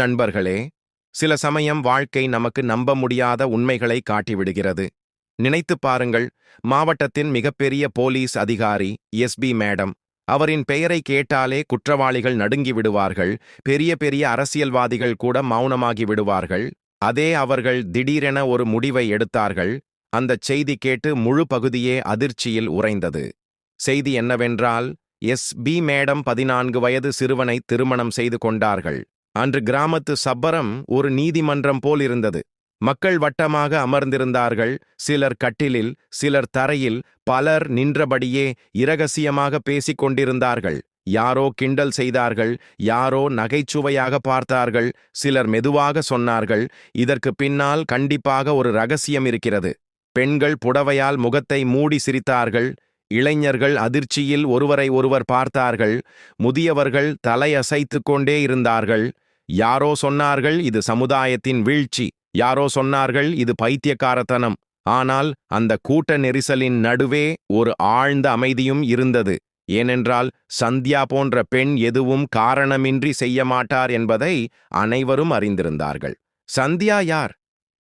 நண்பர்களே சில சமயம் வாழ்க்கை நமக்கு நம்ப முடியாத உண்மைகளை காட்டிவிடுகிறது. நினைத்துப் பாருங்கள் மாவட்டத்தின் மிகப்பெரிய போலீஸ் அதிகாரி எஸ்பி மேடம் அவரின் பெயரை கேட்டாலே குற்றவாளிகள் நடுங்கி விடுவார்கள் பெரிய பெரிய அரசியல்வாதிகள் கூட மௌனமாகி விடுவார்கள். அதே அவர்கள் திடீரென ஒரு முடிவை எடுத்தார்கள். அந்தச் செய்தி கேட்டு முழு பகுதியே அதிர்ச்சியில் உறைந்தது. செய்தி என்னவென்றால் எஸ். பி. மேடம் பதினான்கு வயது சிறுவனை திருமணம் செய்து கொண்டார்கள். அன்று கிராமத்து சப்பரம் ஒரு நீதிமன்றம் போல் இருந்தது. மக்கள் வட்டமாக அமர்ந்திருந்தார்கள். சிலர் கட்டிலில் சிலர் தரையில் பலர் நின்றபடியே இரகசியமாக பேசிக் கொண்டிருந்தார்கள். யாரோ கிண்டல் செய்தார்கள். யாரோ நகைச்சுவையாக பார்த்தார்கள். சிலர் மெதுவாக சொன்னார்கள். இதற்கு பின்னால் கண்டிப்பாக ஒரு ரகசியம் இருக்கிறது. பெண்கள் புடவையால் முகத்தை மூடி சிரித்தார்கள். இளைஞர்கள் அதிர்ச்சியில் ஒருவரை ஒருவர் பார்த்தார்கள். முதியவர்கள் தலையசைத்து கொண்டே இருந்தார்கள். யாரோ சொன்னார்கள் இது சமுதாயத்தின் வீழ்ச்சி யாரோ சொன்னார்கள் இது பைத்தியக்காரத்தனம். ஆனால் அந்த கூட்ட நெரிசலின் நடுவே ஒரு ஆழ்ந்த அமைதியும் இருந்தது. ஏனென்றால் சந்தியா போன்ற பெண் எதுவும் காரணமின்றி செய்ய மாட்டார் என்பதை அனைவரும் அறிந்திருந்தார்கள். சந்தியா யார்?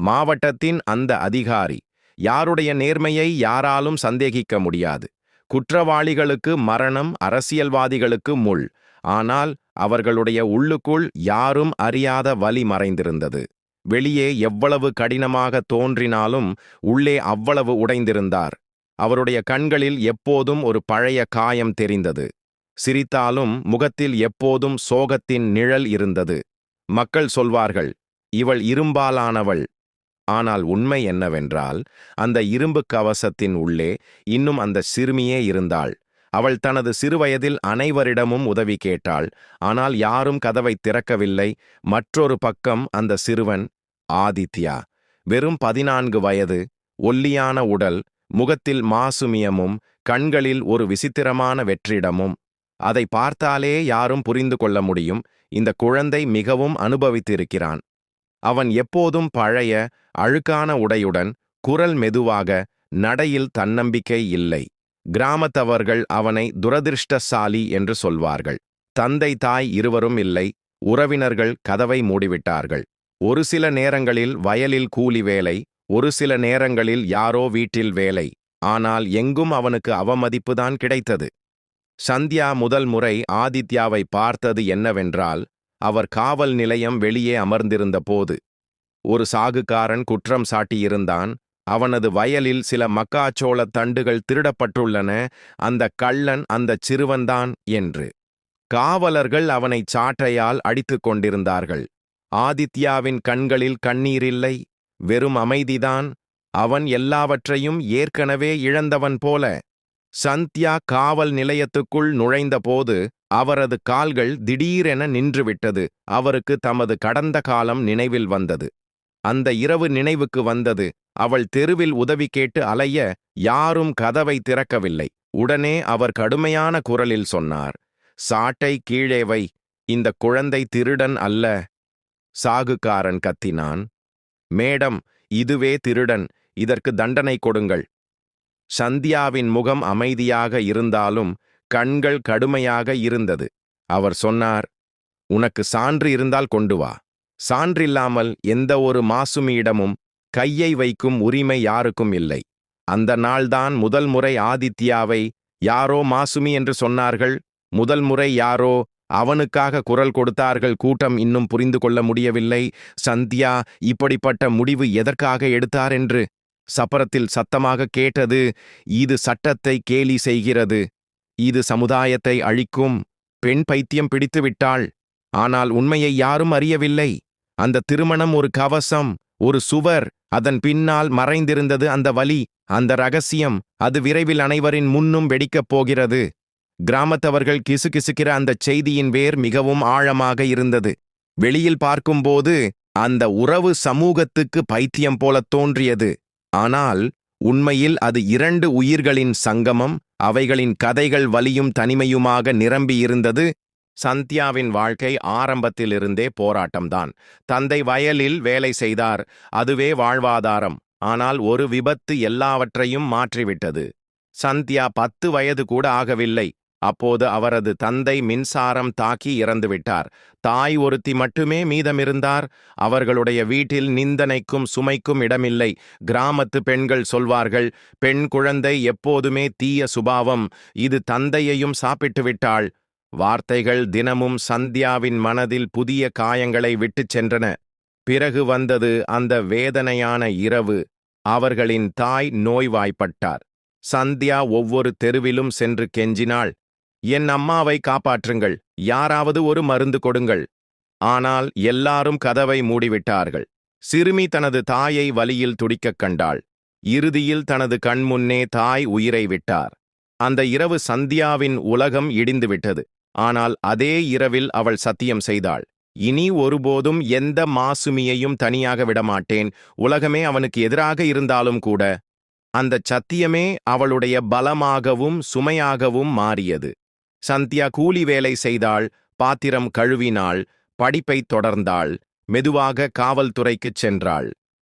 மாவட்டத்தின் அந்த அதிகாரி. யாருடைய நேர்மையை யாராலும் சந்தேகிக்க முடியாது. குற்றவாளிகளுக்கு மரணம் அரசியல்வாதிகளுக்கு முள். ஆனால் அவர்களுடைய உள்ளுக்குள் யாரும் அறியாத வலி மறைந்திருந்தது. வெளியே எவ்வளவு கடினமாக தோன்றினாலும் உள்ளே அவ்வளவு உடைந்திருந்தார். அவருடைய கண்களில் எப்போதும் ஒரு பழைய காயம் தெரிந்தது. சிரித்தாலும் முகத்தில் எப்போதும் சோகத்தின் நிழல் இருந்தது. மக்கள் சொல்வார்கள் இவள் இரும்பாலானவள். ஆனால் உண்மை என்னவென்றால் அந்த இரும்பு கவசத்தின் உள்ளே இன்னும் அந்த சிறுமியே இருந்தாள். அவள் தனது சிறுவயதில் அனைவரிடமும் உதவி கேட்டாள். ஆனால் யாரும் கதவை திறக்கவில்லை. மற்றொரு பக்கம் அந்த சிறுவன் ஆதித்யா வெறும் பதினான்கு வயது ஒல்லியான உடல் முகத்தில் மாசுமியமும் கண்களில் ஒரு விசித்திரமான வெற்றிடமும். அதை பார்த்தாலே யாரும் புரிந்து கொள்ள முடியும். இந்த குழந்தை மிகவும் அனுபவித்திருக்கிறான். அவன் எப்போதும் பழைய அழுக்கான உடையுடன் குரல் மெதுவாக நடையில் தன்னம்பிக்கை இல்லை. கிராமத்தவர்கள் அவனை துரதிருஷ்டசாலி என்று சொல்வார்கள். தந்தை தாய் இருவரும் இல்லை உறவினர்கள் கதவை மூடிவிட்டார்கள். ஒரு சில நேரங்களில் வயலில் கூலி வேலை ஒரு சில நேரங்களில் யாரோ வீட்டில் வேலை ஆனால் எங்கும் அவனுக்கு அவமதிப்புதான் கிடைத்தது. சந்தியா முதல் முறை ஆதித்யாவை பார்த்தது என்னவென்றால் அவர் காவல் நிலையம் வெளியே அமர்ந்திருந்த போது ஒரு சாகுக்காரன் குற்றம் சாட்டியிருந்தான் அவனது வயலில் சில மக்காச்சோளத் தண்டுகள் திருடப்பட்டுள்ளன அந்த கள்ளன் அந்தச் சிறுவன்தான் என்று. காவலர்கள் அவனைச் சாட்டையால் அடித்துக் கொண்டிருந்தார்கள். ஆதித்யாவின் கண்களில் கண்ணீரில்லை வெறும் அமைதிதான் அவன் எல்லாவற்றையும் ஏற்கனவே இழந்தவன் போல. சந்தியா காவல் நிலையத்துக்குள் நுழைந்தபோது அவரது கால்கள் திடீரென நின்றுவிட்டது அவருக்கு தமது கடந்த காலம் நினைவில் வந்தது. அந்த இரவு நினைவுக்கு வந்தது. அவள் தெருவில் உதவி கேட்டு அலைய யாரும் கதவை திறக்கவில்லை. உடனே அவர் கடுமையான குரலில் சொன்னார் சாட்டை கீழே வை. இந்த குழந்தை திருடன் அல்ல. சாகுக்காரன் கத்தினான் மேடம் இதுவே திருடன். இதற்கு தண்டனை கொடுங்கள். சந்தியாவின் முகம் அமைதியாக இருந்தாலும் கண்கள் கடுமையாக இருந்தது. அவர் சொன்னார் உனக்கு சான்று இருந்தால் கொண்டு வா. சான்றில்லாமல் எந்த ஒரு மாசுமியிடமும் கையை வைக்கும் உரிமை யாருக்கும் இல்லை. அந்த நாள்தான் முதல் முறை ஆதித்யாவை யாரோ மாசுமி என்று சொன்னார்கள் முதல் முறை யாரோ அவனுக்காக குரல் கொடுத்தார்கள் கூட்டம் இன்னும் புரிந்து கொள்ள முடியவில்லை. சந்தியா இப்படிப்பட்ட முடிவு எதற்காக எடுத்தார் என்று சப்பரத்தில் சத்தமாக கேட்டது இது சட்டத்தை கேலி செய்கிறது இது சமுதாயத்தை அழிக்கும் பெண் பைத்தியம் பிடித்துவிட்டாள் ஆனால் உண்மையை யாரும் அறியவில்லை. அந்த திருமணம் ஒரு கவசம் ஒரு சுவர் அதன் பின்னால் மறைந்திருந்தது அந்த வலி அந்த ரகசியம் அது விரைவில் அனைவரின் முன்னும் வெடிக்கப் போகிறது. கிராமத்தவர்கள் கிசுகிசுக்கிற அந்தச் செய்தியின் வேர் மிகவும் ஆழமாக இருந்தது. வெளியில் பார்க்கும்போது அந்த உறவு சமூகத்துக்கு பைத்தியம் போலத் தோன்றியது. ஆனால் உண்மையில் அது இரண்டு உயிர்களின் சங்கமம் அவைகளின் கதைகள் வலியும் தனிமையுமாக நிரம்பியிருந்தது சந்தியாவின் வாழ்க்கை ஆரம்பத்திலிருந்தே போராட்டம்தான். தந்தை வயலில் வேலை செய்தார். அதுவே வாழ்வாதாரம். ஆனால் ஒரு விபத்து எல்லாவற்றையும் மாற்றிவிட்டது. சந்தியா பத்து வயது கூட ஆகவில்லை. அப்போது அவரது தந்தை மின்சாரம் தாக்கி இறந்துவிட்டார். தாய் ஒருத்தி மட்டுமே மீதமிருந்தார். அவர்களுடைய வீட்டில் நிந்தனைக்கும் சுமைக்கும் இடமில்லை. கிராமத்து பெண்கள் சொல்வார்கள் பெண் குழந்தை எப்போதுமே தீய சுபாவம். இது தந்தையையும் சாப்பிட்டு விட்டாள் வார்த்தைகள் தினமும் சந்தியாவின் மனதில் புதிய காயங்களை விட்டுச் சென்றன. பிறகு வந்தது அந்த வேதனையான இரவு. அவர்களின் தாய் நோய்வாய்ப்பட்டார். சந்தியா ஒவ்வொரு தெருவிலும் சென்று கெஞ்சினாள். என் அம்மாவை காப்பாற்றுங்கள். யாராவது ஒரு மருந்து கொடுங்கள். ஆனால் எல்லாரும் கதவை மூடிவிட்டார்கள். சிறுமி தனது தாயை வலியில் துடிக்கக் கண்டாள். இறுதியில் தனது கண்முன்னே தாய் உயிரை விட்டார். அந்த இரவு சந்தியாவின் உலகம் இடிந்துவிட்டது. ஆனால் அதே இரவில் அவள் சத்தியம் செய்தாள். இனி ஒருபோதும் எந்த மாசுமியையும் தனியாக விடமாட்டேன். உலகமே அவனுக்கு எதிராக இருந்தாலும் கூட அந்தச் சத்தியமே அவளுடைய பலமாகவும் சுமையாகவும் மாறியது. சந்தியா கூலி வேலை செய்தாள் பாத்திரம் கழுவினாள் படிப்பைத் தொடர்ந்தாள் மெதுவாக காவல்துறைக்குச் சென்றாள்.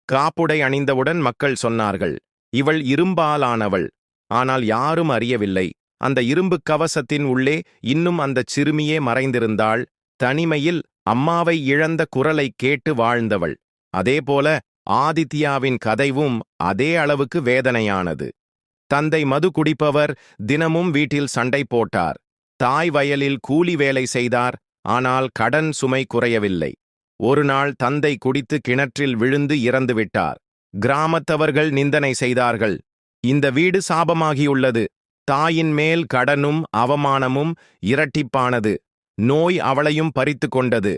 காப்புடை அணிந்தவுடன் மக்கள் சொன்னார்கள் இவள் இரும்பாலானவள் ஆனால் யாரும் அறியவில்லை. அந்த இரும்புக் கவசத்தின் உள்ளே இன்னும் அந்தச் சிறுமியே மறைந்திருந்தாள். தனிமையில் அம்மாவை இழந்த குரலைக் கேட்டு வாழ்ந்தவள். அதேபோல ஆதித்யாவின் கதைவும் அதே அளவுக்கு வேதனையானது. தந்தை மது குடிப்பவர் தினமும் வீட்டில் சண்டை போட்டார். தாய் வயலில் கூலி வேலை செய்தார் ஆனால் கடன் சுமை குறையவில்லை. ஒரு நாள் தந்தை குடித்து கிணற்றில் விழுந்து இறந்துவிட்டார். கிராமத்தவர்கள் நிந்தனை செய்தார்கள். இந்த வீடு சாபமாகியுள்ளது. தாயின் மேல் கடனும் அவமானமும் இரட்டிப்பானது. நோய் அவளையும் பறித்து கொண்டது.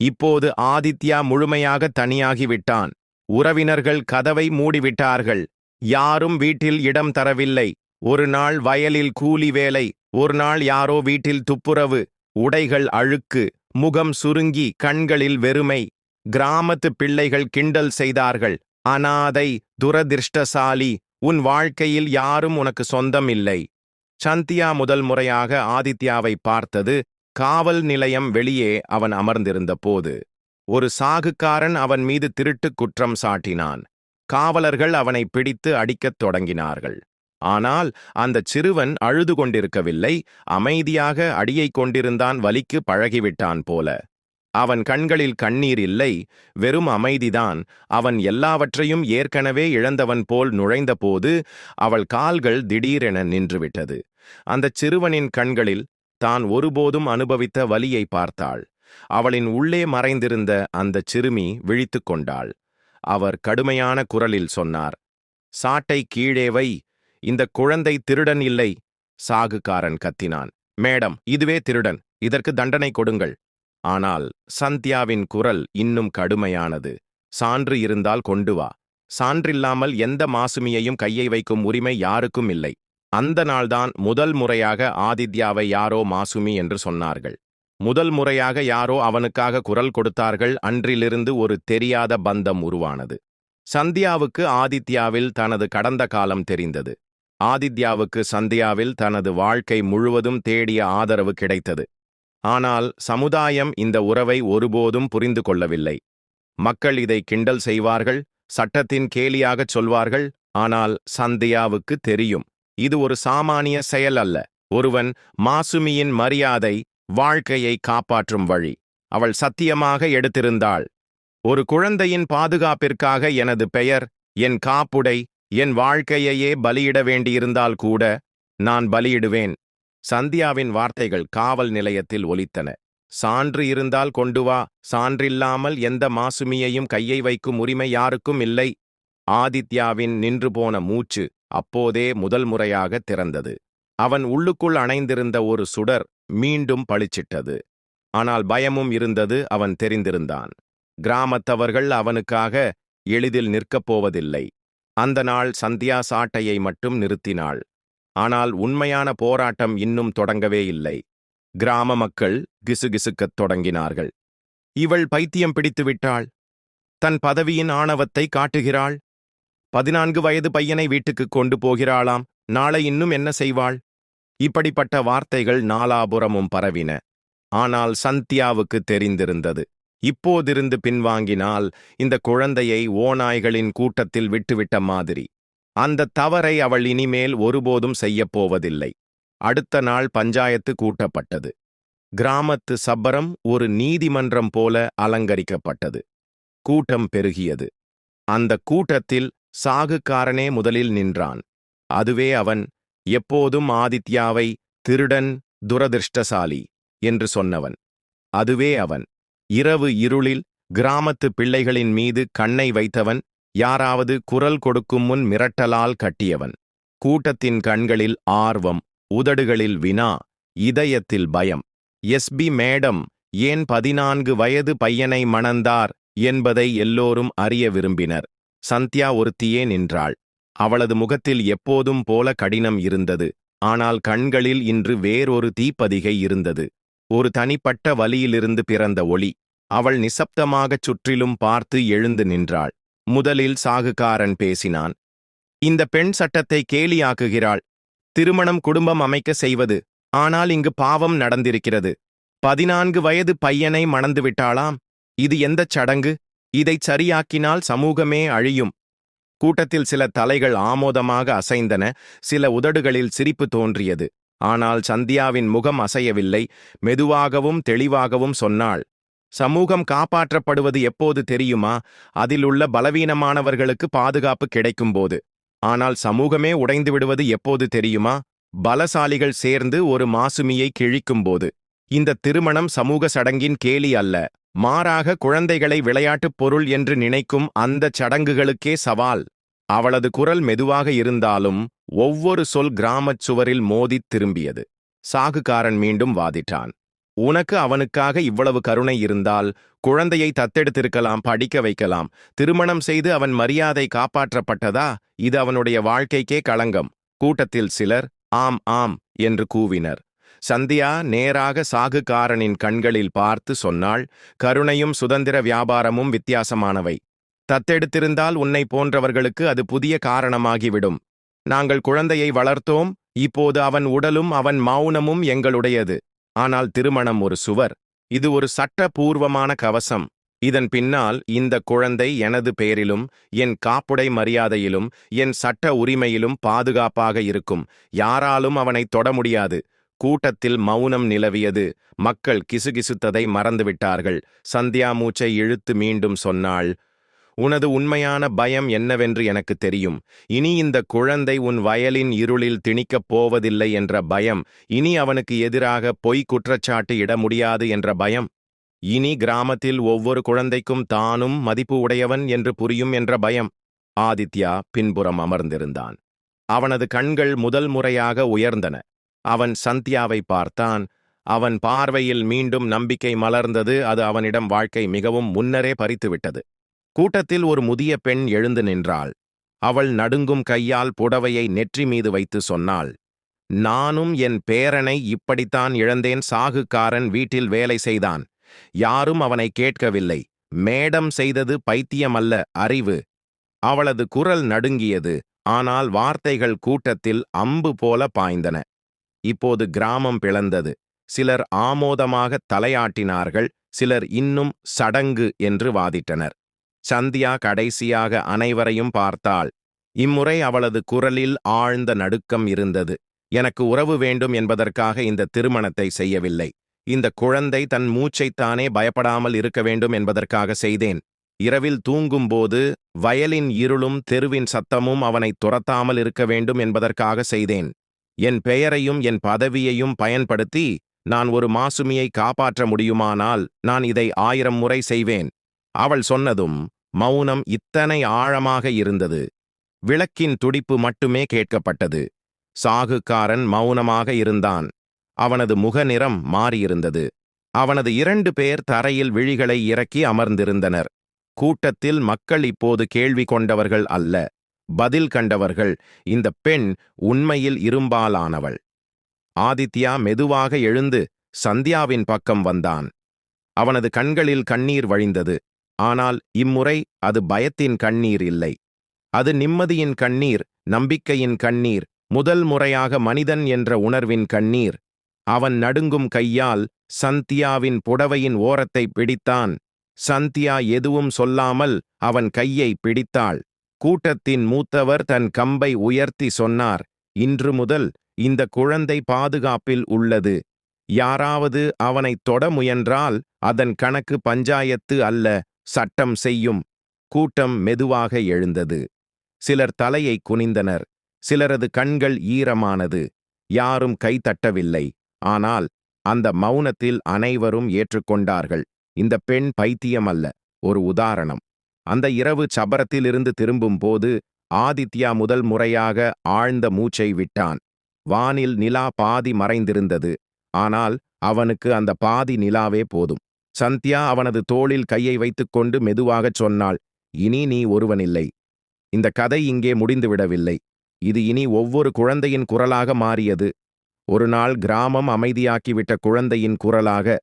இப்போது ஆதித்யா முழுமையாக தனியாகிவிட்டான். உறவினர்கள் கதவை மூடிவிட்டார்கள். யாரும் வீட்டில் இடம் தரவில்லை. ஒரு நாள் வயலில் கூலி வேலை. ஒரு நாள் யாரோ வீட்டில் துப்புரவு. உடைகள் அழுக்கு. முகம் சுருங்கி கண்களில் வெறுமை. கிராமத்து பிள்ளைகள் கிண்டல் செய்தார்கள். அனாதை துரதிர்ஷ்டசாலி உன் வாழ்க்கையில் யாரும் உனக்கு சொந்தம் இல்லை சந்தியா முதல் முறையாக ஆதித்யாவை பார்த்தது காவல் நிலையம் வெளியே அவன் அமர்ந்திருந்த போது ஒரு சாகுக்காரன் அவன் மீது திருட்டுக் குற்றம் சாட்டினான். காவலர்கள் அவனை பிடித்து அடிக்கத் தொடங்கினார்கள். ஆனால் அந்தச் சிறுவன் அழுது கொண்டிருக்கவில்லை அமைதியாக அடியைக் கொண்டிருந்தான் வலிக்கு பழகிவிட்டான் போல. அவன் கண்களில் கண்ணீர் இல்லை வெறும் அமைதிதான். அவன் எல்லாவற்றையும் ஏற்கனவே இழந்தவன் போல் நுழைந்தபோது அவள் கால்கள் திடீரென நின்றுவிட்டது. அந்தச் சிறுவனின் கண்களில் தான் ஒருபோதும் அனுபவித்த வலியை பார்த்தாள். அவளின் உள்ளே மறைந்திருந்த அந்தச் சிறுமி விழித்துக் கொண்டாள். அவர் கடுமையான குரலில் சொன்னார் சாட்டை கீழே வை இந்த குழந்தை திருடன் இல்லை சாகுக்காரன் கத்தினான். மேடம் இதுவே திருடன் இதற்கு தண்டனை கொடுங்கள். ஆனால் சந்தியாவின் குரல் இன்னும் கடுமையானது. சான்று இருந்தால் கொண்டு வா. சான்றில்லாமல் எந்த மாசுமியையும் கையை வைக்கும் உரிமை யாருக்கும் இல்லை. அந்த நாள்தான் முதல் முறையாக ஆதித்யாவை யாரோ மாசுமி என்று சொன்னார்கள். முதல் முறையாக யாரோ அவனுக்காக குரல் கொடுத்தார்கள். அன்றிலிருந்து ஒரு தெரியாத பந்தம் உருவானது. சந்தியாவுக்கு ஆதித்யாவில் தனது கடந்த காலம் தெரிந்தது. ஆதித்யாவுக்கு சந்தியாவில் தனது வாழ்க்கை முழுவதும் தேடிய ஆதரவு கிடைத்தது. ஆனால் சமுதாயம் இந்த உறவை ஒருபோதும் புரிந்து கொள்ளவில்லை. மக்கள் இதை கிண்டல் செய்வார்கள் சட்டத்தின் கேலியாகச் சொல்வார்கள் ஆனால் சந்தியாவுக்கு தெரியும். இது ஒரு சாமானிய செயல் அல்ல. ஒருவன் மாசுமியின் மரியாதை வாழ்க்கையை காப்பாற்றும் வழி. அவள் சத்தியமாக எடுத்திருந்தாள். ஒரு குழந்தையின் பாதுகாப்பிற்காக எனது பெயர் என் காப்புடை என் வாழ்க்கையையே பலியிட வேண்டியிருந்தால் கூட நான் பலியிடுவேன். சந்தியாவின் வார்த்தைகள் காவல் நிலையத்தில் ஒலித்தன. சான்று இருந்தால் கொண்டு வா சான்றில்லாமல் எந்த மாசுமியையும் கையை வைக்கும் உரிமை யாருக்கும் இல்லை. ஆதித்யாவின் நின்று போன மூச்சு அப்போதே முதல் முறையாக திறந்தது. அவன் உள்ளுக்குள் அணைந்திருந்த ஒரு சுடர் மீண்டும் பளிச்சிட்டது. ஆனால் பயமும் இருந்தது அவன் தெரிந்திருந்தான். கிராமத்தவர்கள் அவனுக்காக எளிதில் நிற்கப் போவதில்லை. அந்த நாள் சந்தியா சாட்டையை மட்டும் நிறுத்தினாள். ஆனால் உண்மையான போராட்டம் இன்னும் தொடங்கவே இல்லை. கிராம மக்கள் கிசுகிசுக்கத் தொடங்கினார்கள். இவள் பைத்தியம் பிடித்து விட்டாள். தன் பதவியின் ஆணவத்தை காட்டுகிறாள். பதினான்கு வயது பையனை வீட்டுக்கு கொண்டு போகிறாளாம். நாளை இன்னும் என்ன செய்வாள்? இப்படிப்பட்ட வார்த்தைகள் நாலாபுறமும் பரவின. ஆனால் சந்தியாவுக்கு தெரிந்திருந்தது. இப்போதிருந்து பின்வாங்கினால் இந்த குழந்தையை ஓநாய்களின் கூட்டத்தில் விட்டுவிட்ட மாதிரி. அந்த தவறை அவள் இனிமேல் ஒருபோதும் செய்யப் போவதில்லை. அடுத்த நாள் பஞ்சாயத்து கூட்டப்பட்டது. கிராமத்து சப்பரம் ஒரு நீதிமன்றம் போல அலங்கரிக்கப்பட்டது. கூட்டம் பெருகியது. அந்த கூட்டத்தில் சாகுக்காரனே முதலில் நின்றான். அதுவே அவன் எப்போதும் ஆதித்யாவை திருடன் துரதிருஷ்டசாலி என்று சொன்னவன். அதுவே அவன். இரவு இருளில் கிராமத்து பிள்ளைகளின் மீது கண்ணை வைத்தவன் யாராவது குரல் கொடுக்கும் முன் மிரட்டலால் கட்டியவன். கூட்டத்தின் கண்களில் ஆர்வம் உதடுகளில் வினா இதயத்தில் பயம். எஸ்பி மேடம் ஏன் பதினான்கு வயது பையனை மணந்தார் என்பதை எல்லோரும் அறிய விரும்பினர். சந்தியா ஒருத்தியே நின்றாள். அவளது முகத்தில் எப்போதும் போல கடினம் இருந்தது. ஆனால் கண்களில் இன்று வேறொரு தீப்பதிகை இருந்தது. ஒரு தனிப்பட்ட வலியிலிருந்து பிறந்த ஒளி. அவள் நிசப்தமாகச் சுற்றிலும் பார்த்து எழுந்து நின்றாள். முதலில் சாகுகாரன் பேசினான். இந்த பெண் சட்டத்தை கேலியாக்குகிறாள். திருமணம் குடும்பம் அமைக்க செய்வது. ஆனால் இங்கு பாவம் நடந்திருக்கிறது. பதினான்கு வயது பையனை மணந்து விட்டாளாம். இது எந்தச் சடங்கு? இதைச் சரியாக்கினால் சமூகமே அழியும். கூட்டத்தில் சில தலைகள் ஆமோதமாக அசைந்தன. சில உதடுகளில் சிரிப்பு தோன்றியது. ஆனால் சந்தியாவின் முகம் அசையவில்லை. மெதுவாகவும் தெளிவாகவும் சொன்னாள். சமூகம் காப்பாற்றப்படுவது எப்போது தெரியுமா? அதிலுள்ள பலவீனமானவர்களுக்கு பாதுகாப்பு கிடைக்கும்போது. ஆனால் சமூகமே உடைந்து விடுவது எப்போது தெரியுமா? பலசாலிகள் சேர்ந்து ஒரு மாசுமியை கிழிக்கும்போது. இந்த திருமணம் சமூக சடங்கின் கேலி அல்ல. மாறாக குழந்தைகளை விளையாட்டுப் பொருள் என்று நினைக்கும் அந்தச் சடங்குகளுக்கே சவால். அவளது குரல் மெதுவாக இருந்தாலும் ஒவ்வொரு சொல் கிராமச் சுவரில் மோதித் திரும்பியது. சாகுகாரன் மீண்டும் வாதிட்டான். உனக்கு அவனுக்காக இவ்வளவு கருணை இருந்தால் குழந்தையை தத்தெடுத்திருக்கலாம் படிக்க வைக்கலாம். திருமணம் செய்து அவன் மரியாதை காப்பாற்றப்பட்டதா? இது அவனுடைய வாழ்க்கைக்கே களங்கம். கூட்டத்தில் சிலர் ஆம் ஆம் என்று கூவினர். சந்தியா நேராக சாகுக்காரனின் கண்களில் பார்த்து சொன்னாள் கருணையும் சுதந்திர வியாபாரமும் வித்தியாசமானவை. தத்தெடுத்திருந்தால் உன்னை போன்றவர்களுக்கு அது புதிய காரணமாகிவிடும். நாங்கள் குழந்தையை வளர்த்தோம் இப்போது அவன் உடலும் அவன் மௌனமும் எங்களுடையது. ஆனால் திருமணம் ஒரு சுவர். இது ஒரு சட்டபூர்வமான கவசம். இதன் பின்னால் இந்த குழந்தை எனது பெயரிலும் என் காப்புடை மரியாதையிலும் என் சட்ட உரிமையிலும் பாதுகாப்பாக இருக்கும். யாராலும் அவனை தொட முடியாது. கூட்டத்தில் மௌனம் நிலவியது. மக்கள் கிசுகிசுத்ததை மறந்துவிட்டார்கள். சந்தியா மூச்சை இழுத்து மீண்டும் சொன்னாள் உனது உண்மையான பயம் என்னவென்று எனக்கு தெரியும். இனி இந்த குழந்தை உன் வயலின் இருளில் திணிக்கப் போவதில்லை என்ற பயம் இனி அவனுக்கு எதிராக பொய் குற்றச்சாட்டு இட முடியாது என்ற பயம். இனி கிராமத்தில் ஒவ்வொரு குழந்தைக்கும் தானும் மதிப்பு உடையவன் என்று புரியும் என்ற பயம். ஆதித்யா பின்புறம் அமர்ந்திருந்தான். அவனது கண்கள் முதல் முறையாக உயர்ந்தன. அவன் சந்தியாவை பார்த்தான். அவன் பார்வையில் மீண்டும் நம்பிக்கை மலர்ந்தது அது அவனிடம் வாழ்க்கை மிகவும் முன்னரே பறித்துவிட்டது. கூட்டத்தில் ஒரு முதிய பெண் எழுந்து நின்றாள். அவள் நடுங்கும் கையால் புடவையை நெற்றி மீது வைத்து சொன்னாள் நானும் என் பேரனை இப்படித்தான் இழந்தேன் சாகுக்காரன் வீட்டில் வேலை செய்தான். யாரும் அவனை கேட்கவில்லை. மேடம் செய்தது பைத்தியமல்ல அறிவு. அவளது குரல் நடுங்கியது ஆனால் வார்த்தைகள் கூட்டத்தில் அம்பு போல பாய்ந்தன. இப்போது கிராமம் பிளந்தது. சிலர் ஆமோதமாக தலையாட்டினார்கள் சிலர் இன்னும் சடங்கு என்று வாதிட்டனர். சந்தியா கடைசியாக அனைவரையும் பார்த்தாள். இம்முறை அவளது குரலில் ஆழ்ந்த நடுக்கம் இருந்தது. எனக்கு உறவு வேண்டும் என்பதற்காக இந்த திருமணத்தை செய்யவில்லை. இந்த குழந்தை தன் மூச்சைத்தானே பயப்படாமல் இருக்க வேண்டும் என்பதற்காக செய்தேன். இரவில் தூங்கும்போது வயலின் இருளும் தெருவின் சத்தமும் அவனை துரத்தாமல் இருக்க வேண்டும் என்பதற்காக செய்தேன். என் பெயரையும் என் பதவியையும் பயன்படுத்தி நான் ஒரு மாசுமியை காப்பாற்ற முடியுமானால் நான் இதை ஆயிரம் முறை செய்வேன். அவள் சொன்னதும் மௌனம் இத்தனை ஆழமாக இருந்தது. விளக்கின் துடிப்பு மட்டுமே கேட்கப்பட்டது. சாகுக்காரன் மௌனமாக இருந்தான். அவனது முகநிறம் மாறியிருந்தது. அவனது இரண்டு பேர் தரையில் விழிகளை இறக்கி அமர்ந்திருந்தனர். கூட்டத்தில் மக்கள் இப்போது கேள்வி கொண்டவர்கள் அல்ல. பதில் கண்டவர்கள் இந்த பெண் உண்மையில் இரும்பாலானவள். ஆதித்யா மெதுவாக எழுந்து சந்தியாவின் பக்கம் வந்தான். அவனது கண்களில் கண்ணீர் வழிந்தது. ஆனால் இம்முறை அது பயத்தின் கண்ணீர் இல்லை. அது நிம்மதியின் கண்ணீர் நம்பிக்கையின் கண்ணீர் முதல் முறையாக மனிதன் என்ற உணர்வின் கண்ணீர். அவன் நடுங்கும் கையால் சந்தியாவின் புடவையின் ஓரத்தை பிடித்தான். சந்தியா எதுவும் சொல்லாமல் அவன் கையை பிடித்தாள். கூட்டத்தின் மூத்தவர் தன் கம்பை உயர்த்தி சொன்னார் இன்று முதல் இந்த குழந்தை பாதுகாப்பில் உள்ளது. யாராவது அவனைத் தொட முயன்றால் அதன் கணக்கு பஞ்சாயத்து அல்ல. சட்டம் செய்யும் கூட்டம் மெதுவாக எழுந்தது. சிலர் தலையை குனிந்தனர். சிலரது கண்கள் ஈரமானது. யாரும் கைதட்டவில்லை ஆனால் அந்த மௌனத்தில் அனைவரும் ஏற்றுக்கொண்டார்கள். இந்த பெண் பைத்தியம் அல்ல ஒரு உதாரணம். அந்த இரவு சபரத்திலிருந்து திரும்பும் போது ஆதித்யா முதல் முறையாக ஆழ்ந்த மூச்சை விட்டான். வானில் நிலா பாதி மறைந்திருந்தது. ஆனால் அவனுக்கு அந்த பாதி நிலாவே போதும். சந்தியா அவனது தோளில் கையை வைத்துக்கொண்டு மெதுவாகச் சொன்னாள் இனி நீ ஒருவனில்லை. இந்த கதை இங்கே முடிந்துவிடவில்லை. இது இனி ஒவ்வொரு குழந்தையின் குரலாக மாறியது. ஒரு நாள் கிராமம் அமைதியாக்கிவிட்ட குழந்தையின் குரலாக